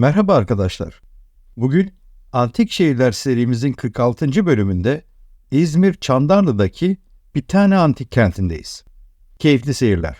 Merhaba arkadaşlar. Bugün Antik Şehirler serimizin 46. bölümünde İzmir Çandarlı'daki bir tane antik kentindeyiz. Keyifli seyirler.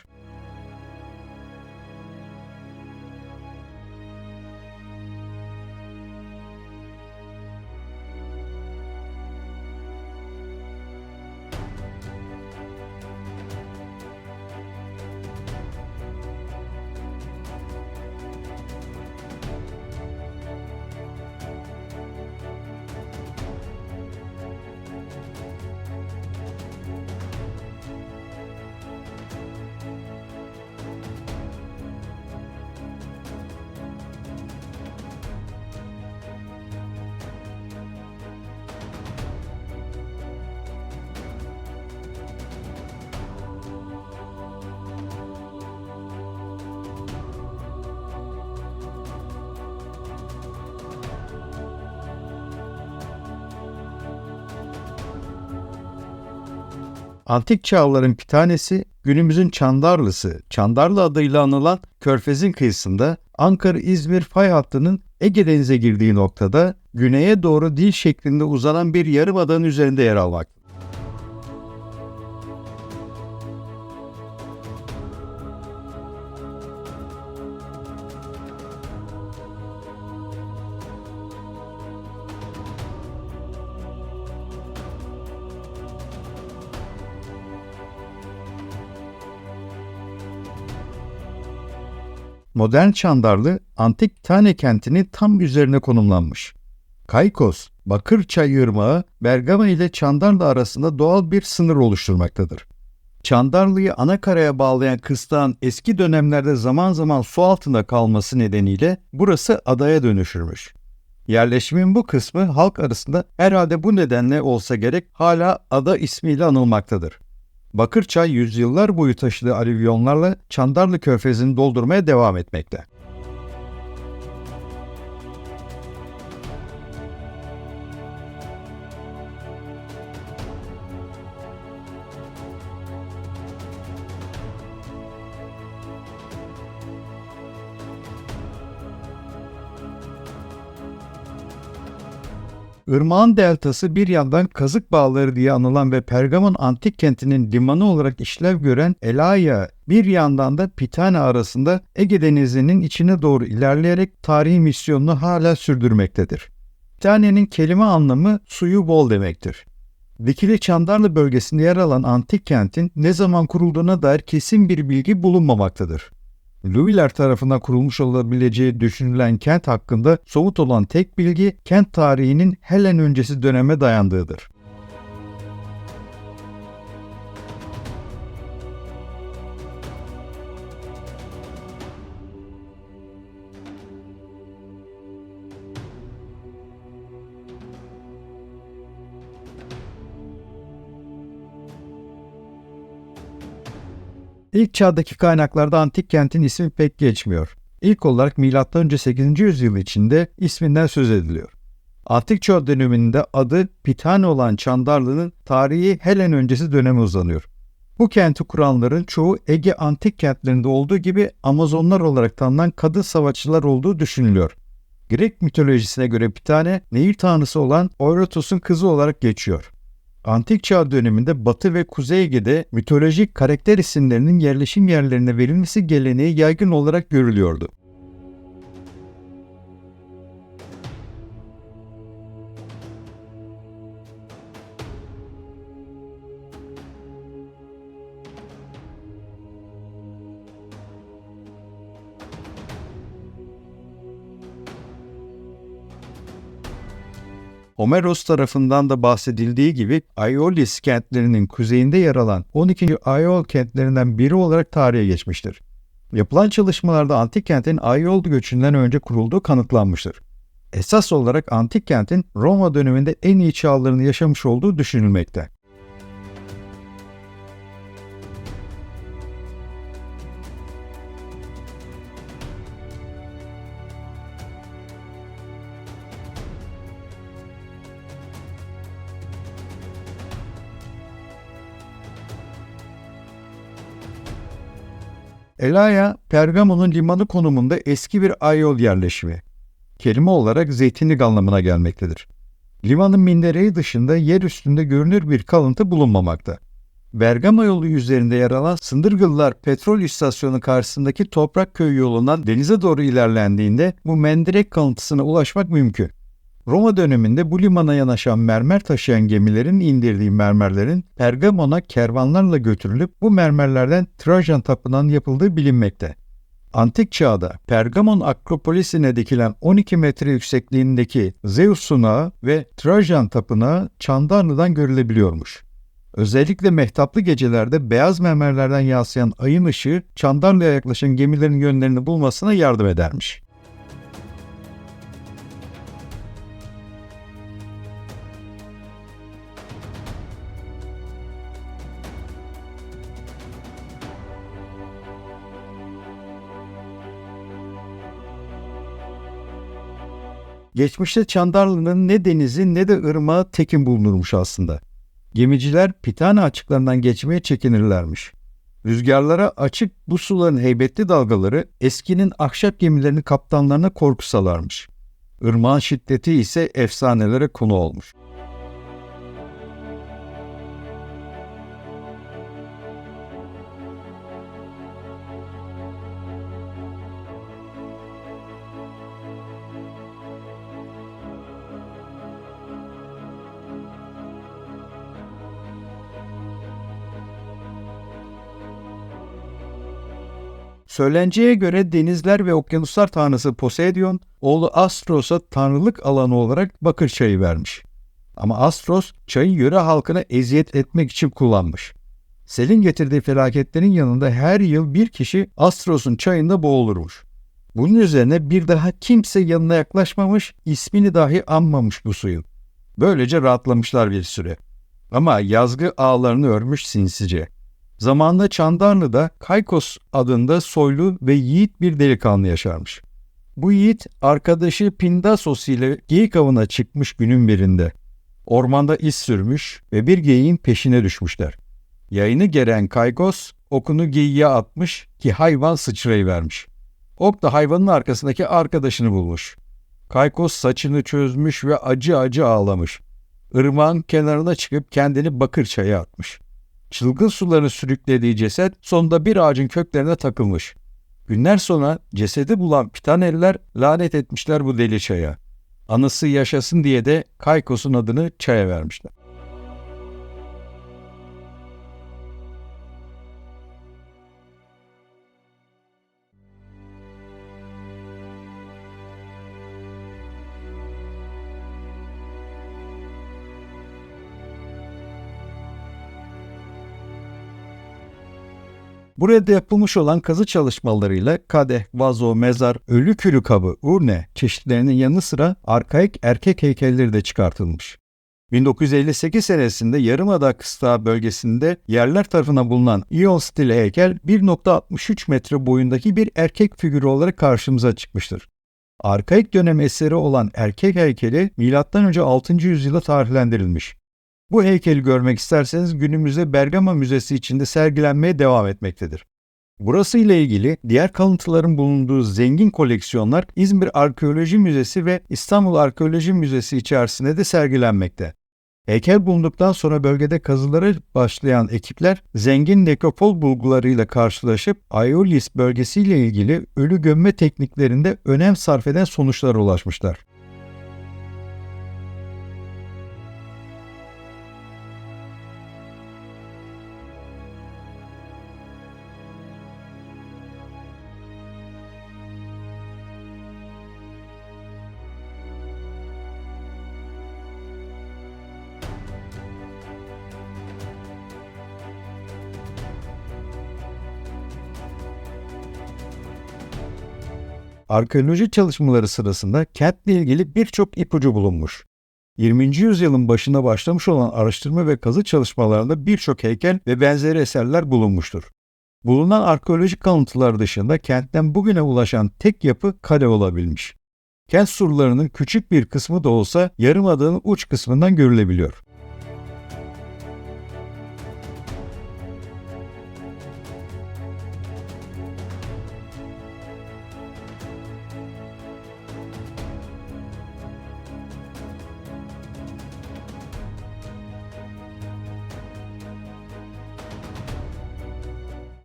Antik çağların bir tanesi günümüzün Çandarlısı, Çandarlı adıyla anılan Körfez'in kıyısında Ankara-İzmir fay hattının Ege Denize girdiği noktada güneye doğru dil şeklinde uzanan bir yarımadanın üzerinde yer almak. Modern Çandarlı, antik Tane kentinin tam üzerine konumlanmış. Kaykos, Bakırçay Irmağı, Bergama ile Çandarlı arasında doğal bir sınır oluşturmaktadır. Çandarlı'yı ana bağlayan kıstağın eski dönemlerde zaman zaman su altında kalması nedeniyle burası adaya dönüşürmüş. Yerleşimin bu kısmı halk arasında herhalde bu nedenle olsa gerek hala ada ismiyle anılmaktadır. Bakırçay yüzyıllar boyu taşıdığı alüvyonlarla Çandarlı Körfezi'ni doldurmaya devam etmekte. Irmağın deltası bir yandan kazık bağları diye anılan ve Pergamon antik kentinin limanı olarak işlev gören Elaya, bir yandan da Pitane arasında Ege Denizi'nin içine doğru ilerleyerek tarihi misyonunu hala sürdürmektedir. Pitane'nin kelime anlamı suyu bol demektir. Dikili Çandarlı bölgesinde yer alan antik kentin ne zaman kurulduğuna dair kesin bir bilgi bulunmamaktadır. Louis'ler tarafından kurulmuş olabileceği düşünülen kent hakkında somut olan tek bilgi kent tarihinin Helen öncesi döneme dayandığıdır. İlk çağdaki kaynaklarda antik kentin ismi pek geçmiyor. İlk olarak M.Ö. 8. yüzyıl içinde isminden söz ediliyor. Antik çağ döneminde adı Pitane olan Çandarlı'nın tarihi Helen öncesi döneme uzanıyor. Bu kenti kuranların çoğu Ege antik kentlerinde olduğu gibi Amazonlar olarak tanınan kadın savaşçılar olduğu düşünülüyor. Grek mitolojisine göre Pitane, nehir tanrısı olan Oiratos'un kızı olarak geçiyor. Antik çağ döneminde Batı ve Kuzey Ege'de mitolojik karakter isimlerinin yerleşim yerlerine verilmesi geleneği yaygın olarak görülüyordu. Homeros tarafından da bahsedildiği gibi Aiolis kentlerinin kuzeyinde yer alan 12. Aiol kentlerinden biri olarak tarihe geçmiştir. Yapılan çalışmalarda antik kentin Aiol göçünden önce kurulduğu kanıtlanmıştır. Esas olarak antik kentin Roma döneminde en iyi çağlarını yaşamış olduğu düşünülmekte. Elaya, Pergamon'un limanı konumunda eski bir ayol yerleşimi. kelime olarak zeytinlik anlamına gelmektedir. Limanın mindereyi dışında yer üstünde görünür bir kalıntı bulunmamakta. Bergama yolu üzerinde yer alan Sındırgıllar petrol istasyonu karşısındaki Toprak Köyü yolundan denize doğru ilerlendiğinde bu mendirek kalıntısına ulaşmak mümkün. Roma döneminde bu limana yanaşan mermer taşıyan gemilerin indirdiği mermerlerin Pergamon'a kervanlarla götürülüp bu mermerlerden Trajan tapınağının yapıldığı bilinmekte. Antik çağda Pergamon Akropolisine dikilen 12 metre yüksekliğindeki Zeus sunağı ve Trajan tapınağı Çandarlı'dan görülebiliyormuş. Özellikle mehtaplı gecelerde beyaz mermerlerden yansıyan ayın ışığı Çandarlı'ya yaklaşan gemilerin yönlerini bulmasına yardım edermiş. Geçmişte Çandarlı'nın ne denizi ne de ırmağı tekin bulunurmuş aslında. Gemiciler Pitane açıklarından geçmeye çekinirlermiş. Rüzgarlara açık bu suların heybetli dalgaları eskinin ahşap gemilerinin kaptanlarına korku salarmış. Irmağın şiddeti ise efsanelere konu olmuş. Söylenceye göre denizler ve okyanuslar tanrısı Poseidon, oğlu Astros'a tanrılık alanı olarak bakır çayı vermiş. Ama Astros çayı yöre halkına eziyet etmek için kullanmış. Selin getirdiği felaketlerin yanında her yıl bir kişi Astros'un çayında boğulurmuş. Bunun üzerine bir daha kimse yanına yaklaşmamış, ismini dahi anmamış bu suyun. Böylece rahatlamışlar bir süre. Ama yazgı ağlarını örmüş sinsice. Zamanında Çandarlı'da Kaykos adında soylu ve yiğit bir delikanlı yaşarmış. Bu yiğit arkadaşı Pindasos ile geyik avına çıkmış günün birinde. Ormanda iz sürmüş ve bir geyiğin peşine düşmüşler. Yayını geren Kaykos okunu geyiğe atmış ki hayvan sıçrayıvermiş. Ok da hayvanın arkasındaki arkadaşını bulmuş. Kaykos saçını çözmüş ve acı acı ağlamış. Irmağın kenarına çıkıp kendini bakır çaya atmış.'' Çılgın suları sürüklediği ceset sonunda bir ağacın köklerine takılmış. Günler sonra cesedi bulan Pitaneliler lanet etmişler bu deli çaya. Anısı yaşasın diye de Kaykos'un adını çaya vermişler. Burada yapılmış olan kazı çalışmalarıyla kadeh, vazo, mezar, ölü külü kabı, urne çeşitlerinin yanı sıra arkaik erkek heykelleri de çıkartılmış. 1958 senesinde Yarımada Kıstağı bölgesinde yerler tarafından bulunan İyon stili heykel 1.63 metre boyundaki bir erkek figürü olarak karşımıza çıkmıştır. Arkaik dönem eseri olan erkek heykeli M.Ö. 6. yüzyıla tarihlendirilmiş. Bu heykeli görmek isterseniz günümüzde Bergama Müzesi içinde sergilenmeye devam etmektedir. Burası ile ilgili diğer kalıntıların bulunduğu zengin koleksiyonlar İzmir Arkeoloji Müzesi ve İstanbul Arkeoloji Müzesi içerisinde de sergilenmekte. Heykel bulunduktan sonra bölgede kazılara başlayan ekipler zengin nekropol bulgularıyla karşılaşıp Aiolis bölgesiyle ilgili ölü gömme tekniklerinde önem sarf eden sonuçlara ulaşmışlar. Arkeoloji çalışmaları sırasında kentle ilgili birçok ipucu bulunmuş. 20. yüzyılın başında başlamış olan araştırma ve kazı çalışmalarında birçok heykel ve benzeri eserler bulunmuştur. Bulunan arkeolojik kalıntılar dışında kentten bugüne ulaşan tek yapı kale olabilmiş. Kent surlarının küçük bir kısmı da olsa yarımadağın uç kısmından görülebiliyor.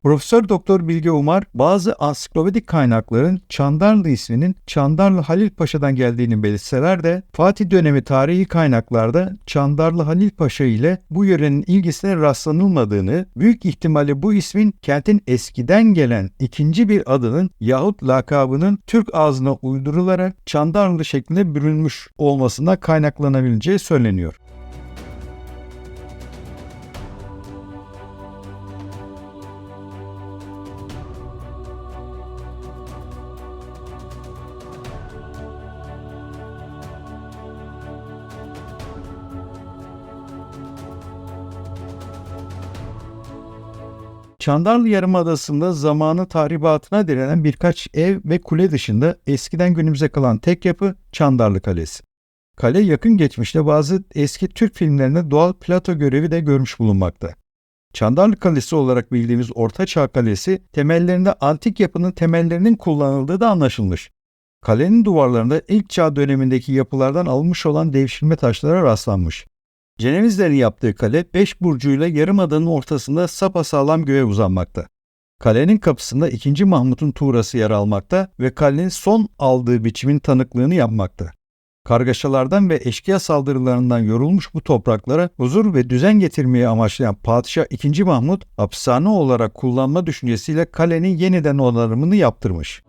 Profesör Doktor Bilge Umar bazı ansiklopedik kaynakların Çandarlı isminin Çandarlı Halil Paşa'dan geldiğini belirtseler de Fatih dönemi tarihi kaynaklarda Çandarlı Halil Paşa ile bu yörenin ilgisine rastlanılmadığını, büyük ihtimalle bu ismin kentin eskiden gelen ikinci bir adının yahut lakabının Türk ağzına uydurularak Çandarlı şeklinde bürünmüş olmasına kaynaklanabileceği söyleniyor. Çandarlı Yarımadası'nda zamanı tahribatına direnen birkaç ev ve kule dışında eskiden günümüze kalan tek yapı Çandarlı Kalesi. Kale yakın geçmişte bazı eski Türk filmlerinde doğal plato görevi de görmüş bulunmakta. Çandarlı Kalesi olarak bildiğimiz Orta Çağ Kalesi temellerinde antik yapının temellerinin kullanıldığı da anlaşılmış. Kalenin duvarlarında ilk çağ dönemindeki yapılardan alınmış olan devşirme taşlara rastlanmış. Cenevizlerin yaptığı kale beş burcuyla yarımadanın ortasında sapasağlam göğe uzanmakta. Kalenin kapısında 2. Mahmut'un tuğrası yer almakta ve kalenin son aldığı biçimin tanıklığını yapmakta. Kargaşalardan ve eşkıya saldırılarından yorulmuş bu topraklara huzur ve düzen getirmeyi amaçlayan Padişah 2. Mahmut hapishane olarak kullanma düşüncesiyle kalenin yeniden onarımını yaptırmış.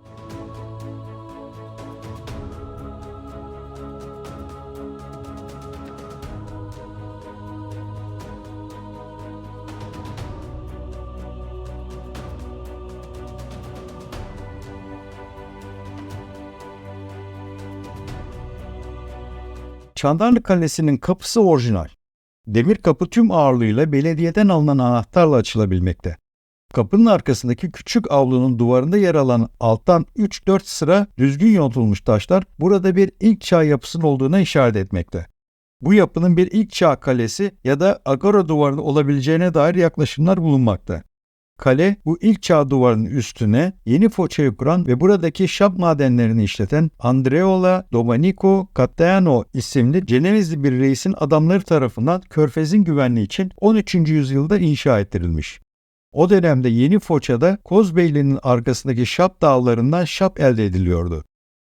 Çandarlı Kalesi'nin kapısı orijinal. Demir kapı tüm ağırlığıyla belediyeden alınan anahtarla açılabilmekte. Kapının arkasındaki küçük avlunun duvarında yer alan alttan 3-4 sıra düzgün yontulmuş taşlar burada bir ilk çağ yapısının olduğuna işaret etmekte. Bu yapının bir ilk çağ kalesi ya da agora duvarı olabileceğine dair yaklaşımlar bulunmakta. Kale bu ilk çağ duvarının üstüne yeni Foça'yı kuran ve buradaki şap madenlerini işleten Andreola Domenico Catteano isimli Cenevizli bir reisin adamları tarafından körfezin güvenliği için 13. yüzyılda inşa ettirilmiş. O dönemde Yeni Foça'da Kozbeyli'nin arkasındaki şap dağlarından şap elde ediliyordu.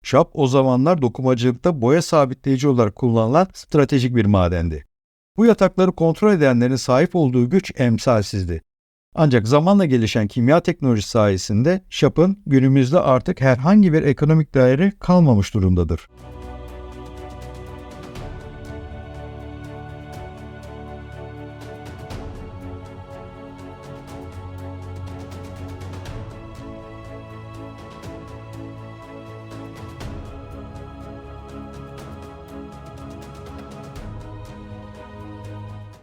Şap o zamanlar dokumacılıkta boya sabitleyici olarak kullanılan stratejik bir madendi. Bu yatakları kontrol edenlerin sahip olduğu güç emsalsizdi. Ancak zamanla gelişen kimya teknolojisi sayesinde şapın günümüzde artık herhangi bir ekonomik değeri kalmamış durumdadır.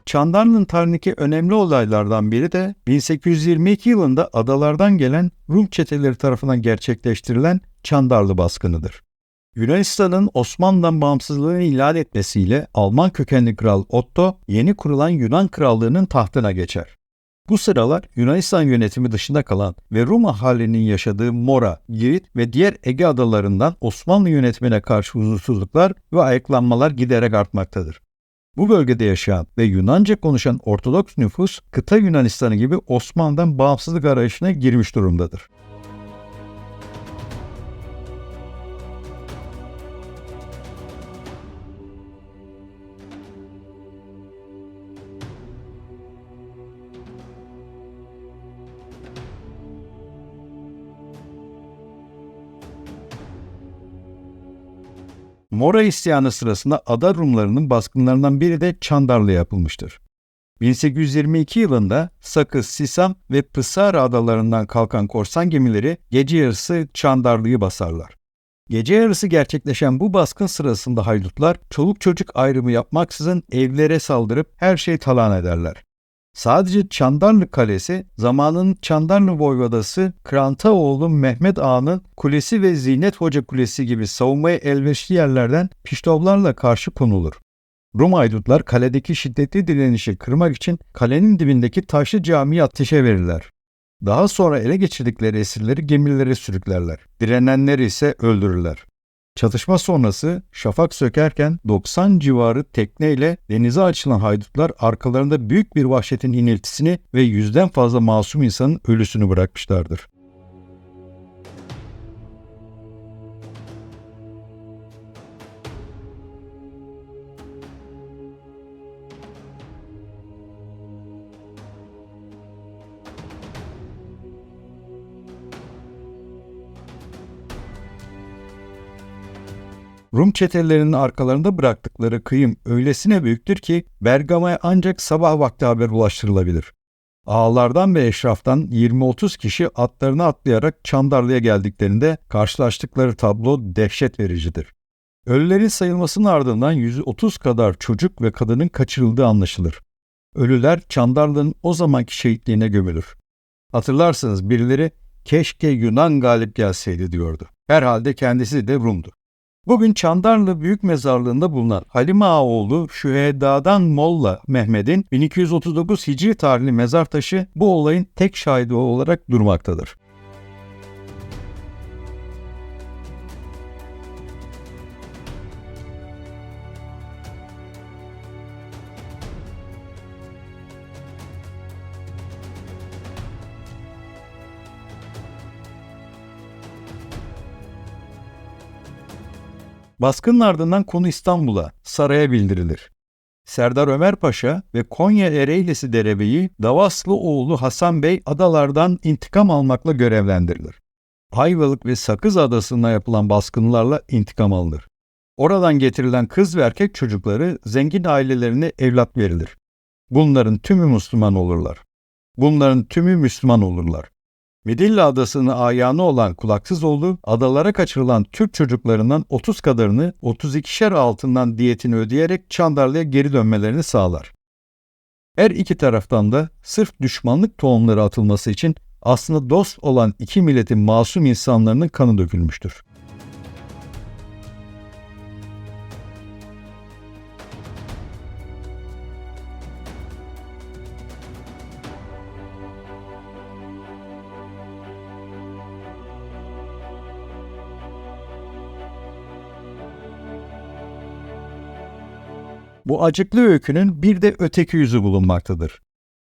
Çandarlı'nın tarihindeki önemli olaylardan biri de 1822 yılında adalardan gelen Rum çeteleri tarafından gerçekleştirilen Çandarlı baskınıdır. Yunanistan'ın Osmanlı'dan bağımsızlığını ilan etmesiyle Alman kökenli kral Otto yeni kurulan Yunan krallığının tahtına geçer. Bu sıralar Yunanistan yönetimi dışında kalan ve Rum ahalinin yaşadığı Mora, Girit ve diğer Ege adalarından Osmanlı yönetimine karşı huzursuzluklar ve ayaklanmalar giderek artmaktadır. Bu bölgede yaşayan ve Yunanca konuşan Ortodoks nüfus kıta Yunanistanı gibi Osmanlı'dan bağımsızlık arayışına girmiş durumdadır. Mora isyanı sırasında ada Rumlarının baskınlarından biri de Çandarlı'ya yapılmıştır. 1822 yılında Sakız, Sisam ve Pısara adalarından kalkan korsan gemileri gece yarısı Çandarlı'yı basarlar. Gece yarısı gerçekleşen bu baskın sırasında haydutlar çoluk çocuk ayrımı yapmaksızın evlere saldırıp her şeyi talan ederler. Sadece Çandarlı Kalesi, zamanın Çandarlı Voyvodası Krantaoğlu Mehmet Ağa'nın kulesi ve Zinet Hoca Kulesi gibi savunmaya elverişli yerlerden piştovlarla karşı konulur. Rum aydutlar kaledeki şiddetli direnişi kırmak için kalenin dibindeki taşlı camiyi ateşe verirler. Daha sonra ele geçirdikleri esirleri gemilere sürüklerler. Direnenleri ise öldürürler. Çatışma sonrası şafak sökerken 90 civarı tekneyle denize açılan haydutlar arkalarında büyük bir vahşetin iniltisini ve yüzden fazla masum insanın ölüsünü bırakmışlardır. Rum çetelerinin arkalarında bıraktıkları kıyım öylesine büyüktür ki Bergama'ya ancak sabah vakti haber ulaştırılabilir. Ağalardan ve eşraftan 20-30 kişi atlarına atlayarak Çandarlı'ya geldiklerinde karşılaştıkları tablo dehşet vericidir. Ölülerin sayılmasının ardından 130 kadar çocuk ve kadının kaçırıldığı anlaşılır. Ölüler Çandarlı'nın o zamanki şehitliğine gömülür. Hatırlarsınız birileri keşke Yunan galip gelseydi diyordu. Herhalde kendisi de Rum'du. Bugün Çandarlı Büyük Mezarlığı'nda bulunan Halime Ağaoğlu Şüheda'dan Molla Mehmet'in 1239 Hicri tarihli mezar taşı bu olayın tek şahidi olarak durmaktadır. Baskının ardından konu İstanbul'a, saraya bildirilir. Serdar Ömer Paşa ve Konya Ereğlisi Derebeyi Davaslı oğlu Hasan Bey adalardan intikam almakla görevlendirilir. Ayvalık ve Sakız Adası'na yapılan baskınlarla intikam alınır. Oradan getirilen kız ve erkek çocukları zengin ailelerine evlat verilir. Bunların tümü Müslüman olurlar. Bunların tümü Müslüman olurlar. Midilli Adası'nın ayağını olan Kulaksızoğlu, adalara kaçırılan Türk çocuklarından 30 kadarını 32'şer altından diyetini ödeyerek Çandarlı'ya geri dönmelerini sağlar. Her iki taraftan da sırf düşmanlık tohumları atılması için aslında dost olan iki milletin masum insanlarının kanı dökülmüştür. Bu acıklı öykünün bir de öteki yüzü bulunmaktadır.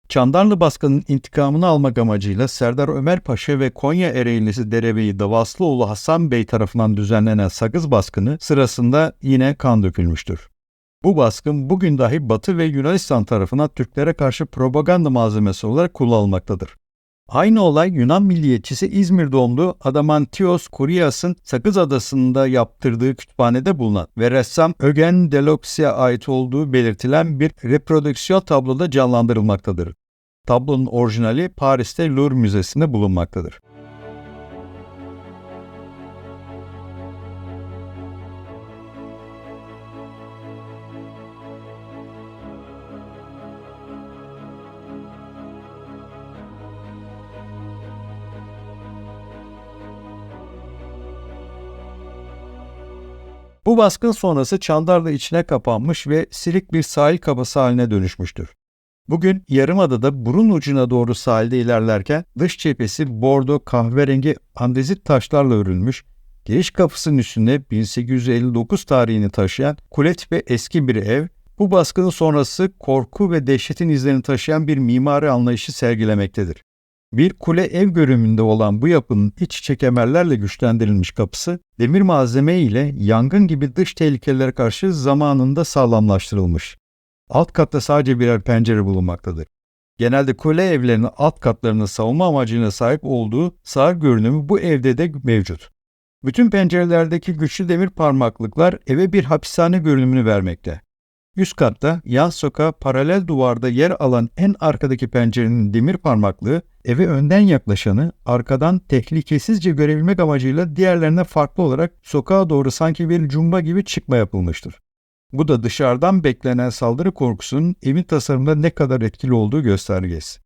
Çandarlı baskının intikamını almak amacıyla Serdar Ömer Paşa ve Konya Ereğlisi Derebeyi Davaslıoğlu Hasan Bey tarafından düzenlenen sakız baskını sırasında yine kan dökülmüştür. Bu baskın bugün dahi Batı ve Yunanistan tarafından Türklere karşı propaganda malzemesi olarak kullanılmaktadır. Aynı olay Yunan milliyetçisi İzmir doğumlu Adamantios Kurias'ın Sakız Adası'nda yaptırdığı kütüphanede bulunan ve ressam Ögen Deloxia'ya ait olduğu belirtilen bir reprodüksiyon tabloda canlandırılmaktadır. Tablonun orijinali Paris'te Louvre Müzesi'nde bulunmaktadır. Bu baskın sonrası Çandarlı içine kapanmış ve silik bir sahil kabası haline dönüşmüştür. Bugün Yarımada'da burun ucuna doğru sahilde ilerlerken dış cephesi bordo kahverengi andezit taşlarla örülmüş, giriş kapısının üstünde 1859 tarihini taşıyan kule tipi eski bir ev, bu baskının sonrası korku ve dehşetin izlerini taşıyan bir mimari anlayışı sergilemektedir. Bir kule ev görünümünde olan bu yapının iç içe kemerlerle güçlendirilmiş kapısı, demir malzeme ile yangın gibi dış tehlikelere karşı zamanında sağlamlaştırılmış. Alt katta sadece birer pencere bulunmaktadır. Genelde kule evlerinin alt katlarını savunma amacına sahip olduğu sağ görünümü bu evde de mevcut. Bütün pencerelerdeki güçlü demir parmaklıklar eve bir hapishane görünümünü vermekte. Üst katta yan sokağa paralel duvarda yer alan en arkadaki pencerenin demir parmaklığı eve önden yaklaşanı arkadan tehlikesizce görebilmek amacıyla diğerlerine farklı olarak sokağa doğru sanki bir cumba gibi çıkma yapılmıştır. Bu da dışarıdan beklenen saldırı korkusunun evin tasarımında ne kadar etkili olduğu göstergesi.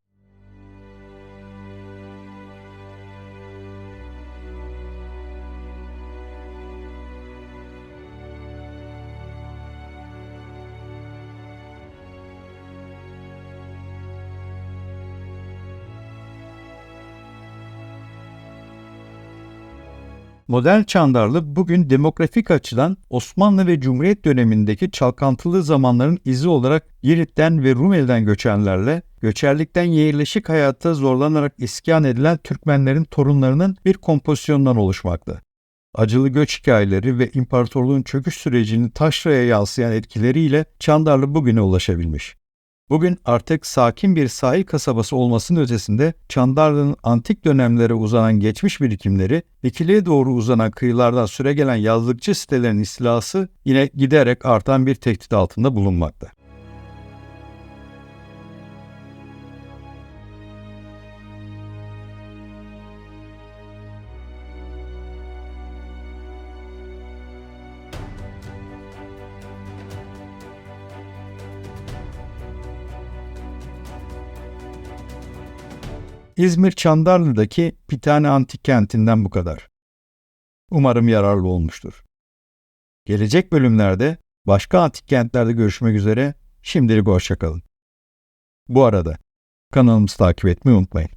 Modern Çandarlı bugün demografik açıdan Osmanlı ve Cumhuriyet dönemindeki çalkantılı zamanların izi olarak Girit'ten ve Rumeli'den göçenlerle göçerlikten yerleşik hayatta zorlanarak iskan edilen Türkmenlerin torunlarının bir kompozisyonundan oluşmakta. Acılı göç hikayeleri ve imparatorluğun çöküş sürecinin taşraya yansıyan etkileriyle Çandarlı bugüne ulaşabilmiş. Bugün artık sakin bir sahil kasabası olmasının ötesinde Çandarlı'nın antik dönemlere uzanan geçmiş birikimleri, ikiliye doğru uzanan kıyılardan süregelen yazlıkçı sitelerin istilası yine giderek artan bir tehdit altında bulunmakta. İzmir Çandarlı'daki Pitane Antik Kenti'nden bu kadar. Umarım yararlı olmuştur. Gelecek bölümlerde başka antik kentlerde görüşmek üzere şimdilik hoşçakalın. Bu arada kanalımızı takip etmeyi unutmayın.